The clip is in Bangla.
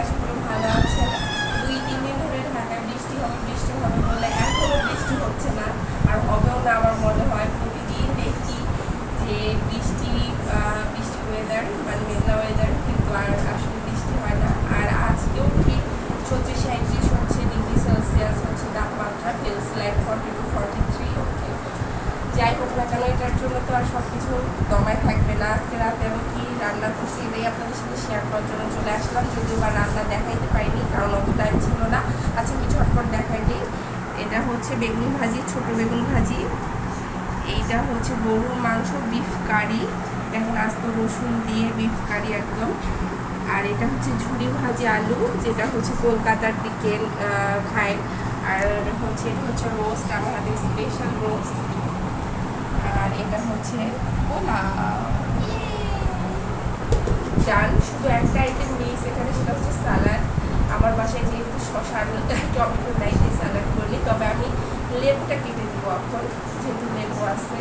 আশা করি ভালো আছেন দুই, তিন দিন ধরে ঢাকায় বৃষ্টি হবে বৃষ্টি হবে বলে এখনও বৃষ্টি হচ্ছে না। আর হবেও না আমার মনে হয়। প্রতিদিন দেখি যে বৃষ্টি বৃষ্টি ওয়েদার মানে মেঘলা ওয়েদার কিন্তু আর আসলে বৃষ্টি হয় না। আর আজকেও ঠিক ছত্রিশ সাঁত্রিশ হচ্ছে ডিগ্রি সেলসিয়াস, হচ্ছে তাপমাত্রা feels like forty two forty three okay যাই হোক না কেন, এটার জন্য তো আর সব কিছু দমায় থাকবে না। আজকে রাতে আমি কি রান্না এটাই আপনাদের সাথে শেয়ার করার জন্য চলে আসলাম। যদিও বা রান্না দেখাইতে পারিনি, কারণ অত টাইম ছিল না। আচ্ছা আমি ঝটপট দেখাই দিই। এটা হচ্ছে বেগুন ভাজি, ছোট বেগুন ভাজি। এইটা হচ্ছে গরুর মাংস বিফ কারি দেখেন, আস্ত রসুন দিয়ে বিফ কারি একদম। আর এটা হচ্ছে ঝুড়ি ভাজি আলু, যেটা হচ্ছে কলকাতার দিকে খায়। আর হচ্ছে, এটা হচ্ছে রোস্ট হাতে স্পেশাল রোস্ট আর এটা হচ্ছে পোলাও ডান শুধু একটা আইটেম নেই সেখানে, সেটা হচ্ছে স্যালাড আমার বাসায় যেহেতু শশার টমেটো সেই স্যালাড করলি তবে আমি লেবুটা কেটে দেবো এখন, যেহেতু লেবু আছে।